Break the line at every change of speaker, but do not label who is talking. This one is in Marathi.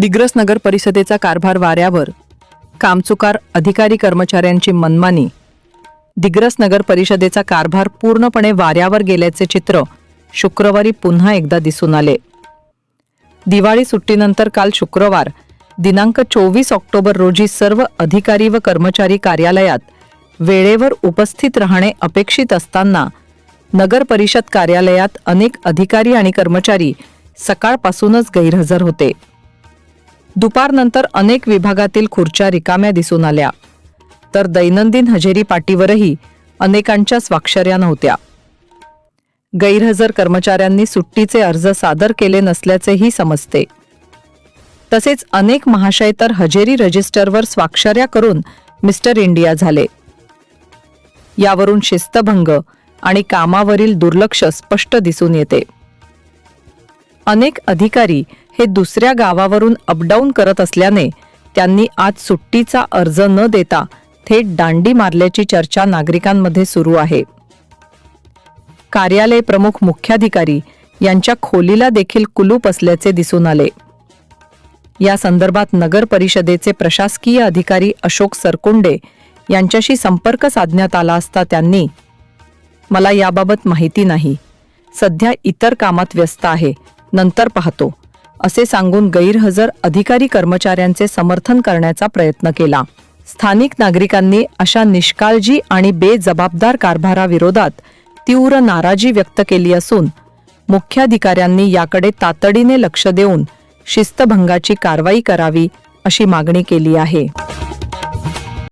दिग्रस नगर परिषदेचा कारभार वाऱ्यावर कामचुकार अधिकारी कर्मचाऱ्यांची मनमानी. दिग्रस नगर परिषदेचा कारभार पूर्णपणे वाऱ्यावर गेल्याचे चित्र शुक्रवारी पुन्हा एकदा दिसून आले. दिवाळी सुट्टीनंतर काल शुक्रवार दिनांक चोवीस ऑक्टोबर रोजी सर्व अधिकारी व कर्मचारी कार्यालयात वेळेवर उपस्थित राहणे अपेक्षित असताना नगर परिषद कार्यालयात अनेक अधिकारी आणि कर्मचारी सकाळपासूनच गैरहजर होते. दुपारनंतर अनेक विभागातील खुर्च्या रिकाम्या दिसून आल्या. तर दैनंदिन हजेरी पाटीवरही अनेकांच्या स्वाक्षऱ्या नव्हत्या. गैरहजर कर्मचाऱ्यांनी सुट्टीचे अर्ज सादर केले नसल्याचेही समजते. तसेच अनेक महाशय तर हजेरी रजिस्टरवर स्वाक्षऱ्या करून मिस्टर इंडिया झाले. यावरून शिस्तभंग आणि कामावरील दुर्लक्ष स्पष्ट दिसून येते. अनेक अधिकारी हे दुसऱ्या गावावरून अपडाऊन करत असल्याने त्यांनी आज सुट्टीचा अर्ज न देता थेट दांडी मारल्याची चर्चा नागरिकांमध्ये सुरू आहे. कार्यालय प्रमुख मुख्याधिकारी यांच्या खोलीला देखील कुलूप असल्याचे दिसून आले. या संदर्भात नगर परिषदेचे प्रशासकीय अधिकारी अशोक सरकुंडे यांच्याशी संपर्क साधण्यात आला असता त्यांनी मला याबाबत माहिती नाही. सध्या इतर कामात व्यस्त आहे. नंतर पाहतो. असे सांगून गैरहजर अधिकारी कर्मचाऱ्यांचे समर्थन करण्याचा प्रयत्न केला. स्थानिक नागरिकांनी अशा निष्काळजी आणि बेजबाबदार कारभाराविरोधात तीव्र नाराजी व्यक्त केली असून मुख्याधिकाऱ्यांनी याकडे तातडीने लक्ष देऊन शिस्तभंगाची कारवाई करावी अशी मागणी केली आहे.